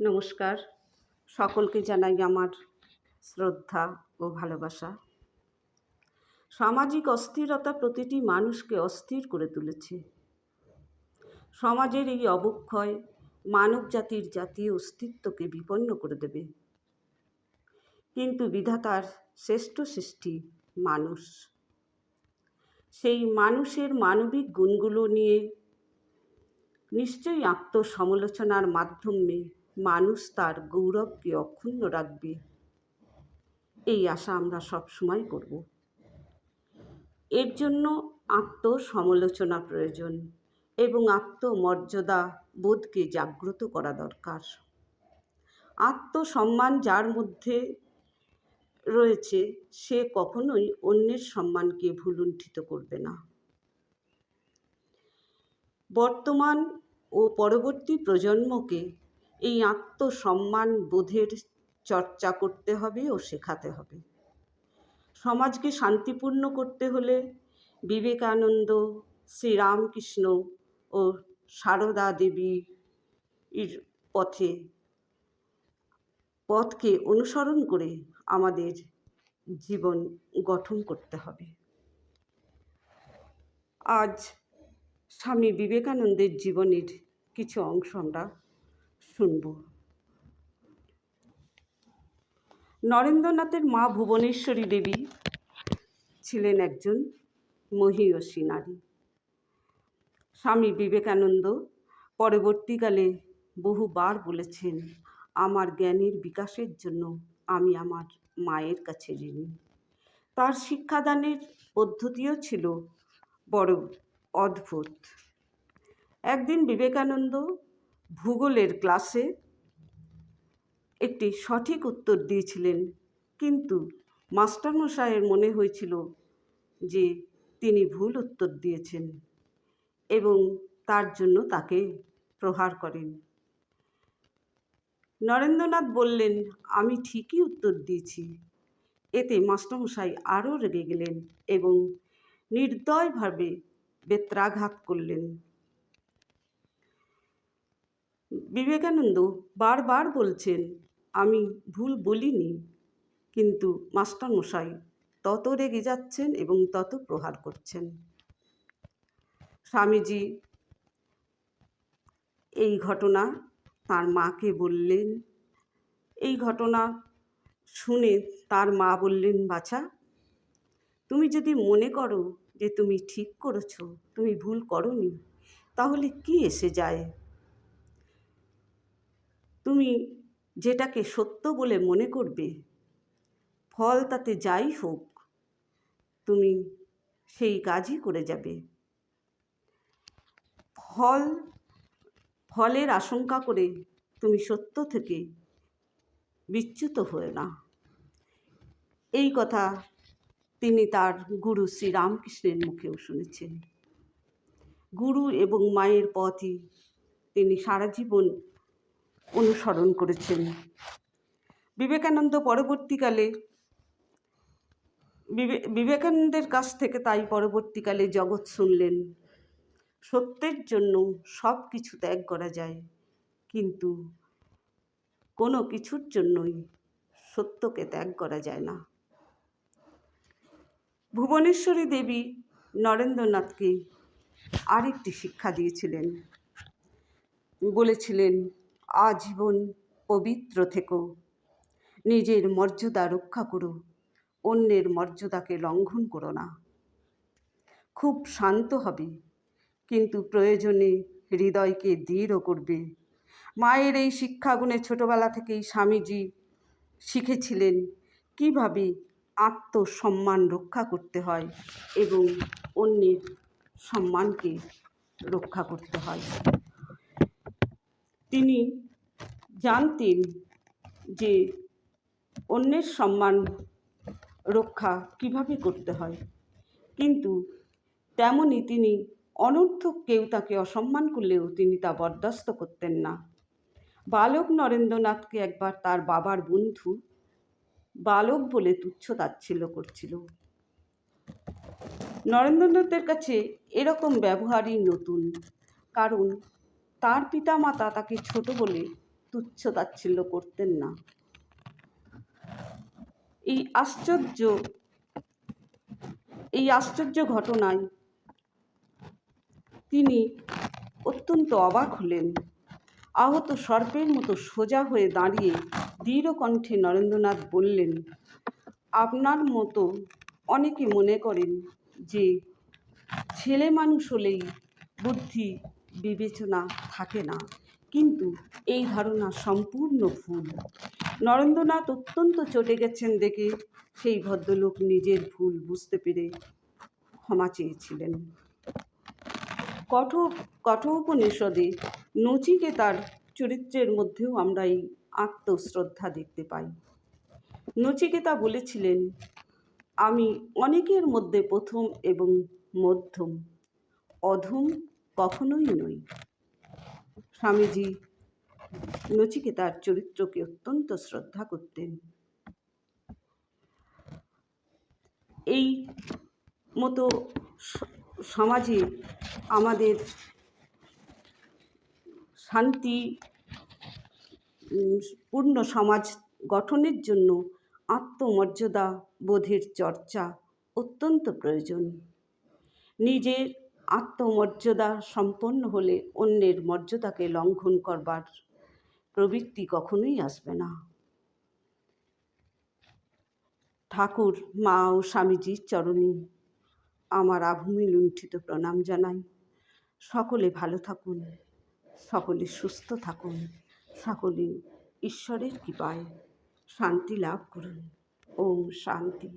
নমস্কার। সকলকে জানাই আমার শ্রদ্ধা ও ভালোবাসা। সামাজিক অস্থিরতা প্রতিটি মানুষকে অস্থির করে তুলেছে। সমাজের এই অবক্ষয় মানব জাতির জাতীয় অস্তিত্বকে বিপন্ন করে দেবে। কিন্তু বিধাতার শ্রেষ্ঠ সৃষ্টি মানুষ। সেই মানুষের মানবিক গুণগুলো নিয়ে নিশ্চয়ই আত্মসমালোচনার মাধ্যমে মানুষ তার গৌরবকে অক্ষুণ্ণ রাখবে। এই আশা আমরা সব সময় করব। এর জন্য আত্মসমালোচনা প্রয়োজন এবং আত্মমর্যাদা বোধকে জাগ্রত করা দরকার। আত্মসম্মান যার মধ্যে রয়েছে, সে কখনোই অন্যের সম্মানকে ভুলুণ্ঠিত করবে না। বর্তমান ও পরবর্তী প্রজন্মকে এই আত্মসম্মান বোধের চর্চা করতে হবে ও শেখাতে হবে। সমাজকে শান্তিপূর্ণ করতে হলে বিবেকানন্দ, শ্রীরামকৃষ্ণ ও সারদা দেবীর পথে, পথকে অনুসরণ করে আমাদের জীবন গঠন করতে হবে। আজ স্বামী বিবেকানন্দের জীবনের কিছু অংশ আমরা শুনব। নরেন্দ্রনাথের মা ভুবনেশ্বরী দেবী ছিলেন একজন মহীয়সী নারী। স্বামী বিবেকানন্দ পরবর্তীকালে বহুবার বলেছেন, আমার জ্ঞানের বিকাশের জন্য আমি আমার মায়ের কাছে ঋণী। তার শিক্ষাদানের পদ্ধতিও ছিল বড় অদ্ভুত। একদিন বিবেকানন্দ ভূগোলের ক্লাসে একটি সঠিক উত্তর দিয়েছিলেন। কিন্তু মাস্টারমশাইয়ের মনে হয়েছিল যে তিনি ভুল উত্তর দিয়েছেন এবং তার জন্য তাকে প্রহার করেন। নরেন্দ্রনাথ বললেন, আমি ঠিকই উত্তর দিয়েছি। এতে মাস্টারমশাই আরও রেগে গেলেন এবং নির্দয়ভাবে বেত্রাঘাত করলেন। বিবেকানন্দ বারবার বলছেন, আমি ভুল বলিনি, কিন্তু মাস্টারমশাই তত রেগে যাচ্ছেন এবং তত প্রহার করছেন। স্বামীজি এই ঘটনা তার মাকে বললেন। এই ঘটনা শুনে তার মা বললেন, বাছা, তুমি যদি মনে করো যে তুমি ঠিক করেছ, তুমি ভুল করনি, তাহলে কি এসে যায়? তুমি যেটাকে সত্য বলে মনে করবে, ফল তাতে যাই হোক, তুমি সেই কাজই করে যাবে। ফল, ফলের আশঙ্কা করে তুমি সত্য থেকে বিচ্যুত হয়ে না। এই কথা তিনি তার গুরু শ্রীরামকৃষ্ণের মুখেও শুনেছেন। গুরু এবং মায়ের পথই তিনি সারা জীবন অনুসরণ করেছেন। বিবেকানন্দ পরবর্তীকালে বিবেকানন্দের কাছ থেকে তাই পরবর্তীকালে জগৎ শুনলেন। সত্যের জন্য সব কিছু ত্যাগ করা যায়, কিন্তু কোনো কিছুর জন্যই সত্যকে ত্যাগ করা যায় না। ভুবনেশ্বরী দেবী নরেন্দ্রনাথকে আরেকটি শিক্ষা দিয়েছিলেন। বলেছিলেন আজীবন পবিত্র থেকো। নিজের মর্যাদা রক্ষা করো, অন্যের মর্যাদাকে লঙ্ঘন করো না। খুব শান্ত হবে, কিন্তু প্রয়োজনে হৃদয়কে দৃঢ় করবে। মায়ের এই শিক্ষাগুণে ছোটবেলা থেকেই স্বামীজি শিখেছিলেন কীভাবে আত্মসম্মান রক্ষা করতে হয় এবং অন্যের সম্মানকে রক্ষা করতে হয়। তিনি জানতেন যে অন্যের সম্মান রক্ষা কীভাবে করতে হয়। কিন্তু তেমনই তিনি অনর্থক কেউ তাকে অসম্মান করলেও তিনি তা বরদাস্ত করতেন না। বালক নরেন্দ্রনাথকে একবার তার বাবার বন্ধু বালক বলে তুচ্ছ তাচ্ছিল্য করছিল। নরেন্দ্রনাথের কাছে এরকম ব্যবহারই নতুন, কারণ তার পিতামাতা তাকে ছোট বলে তুচ্ছ তাচ্ছিল্য করতেন না। এই আশ্চর্য এই আশ্চর্য ঘটনায় তিনি অত্যন্ত অবাক হলেন। আহত সর্পের মতো সোজা হয়ে দাঁড়িয়ে দৃঢ় কণ্ঠে নরেন্দ্রনাথ বললেন, আপনার মতো অনেকে মনে করেন যে ছেলে মানুষ হলেই বুদ্ধি বিবেচনা থাকে না। কিন্তু এই ধারণা সম্পূর্ণ ভুল। নরেন্দ্রনাথ অত্যন্ত চটে গেছেন দেখে সেই ভদ্রলোক নিজের ভুল বুঝতে পেরে ক্ষমা চেয়েছিলেন। কঠোর কঠোপনিষদে নচিকেতার চরিত্রের মধ্যেও আমরা এই আত্মশ্রদ্ধা দেখতে পাই। নচিকেতা বলেছিলেন, আমি অনেকের মধ্যে প্রথম এবং মধ্যম, অধম কখনোই নই। স্বামীজি নচিকেতার চরিত্রকে অত্যন্ত শ্রদ্ধা করতেন। এই মতো সমাজে আমাদের শান্তি পূর্ণ সমাজ গঠনের জন্য আত্মমর্যাদা বোধের চর্চা অত্যন্ত প্রয়োজন। নিজের আত্মমর্যাদা সম্পন্ন হলে অন্যের মর্যাদাকে লঙ্ঘন করবার প্রবৃত্তি কখনোই আসবে না। ঠাকুর, মা ও স্বামীজির চরণে আমার আভূমি লুণ্ঠিত প্রণাম জানাই। সকলে ভালো থাকুন, সকলে সুস্থ থাকুন, সকলে ঈশ্বরের কৃপায় শান্তি লাভ করুন। ওম শান্তি।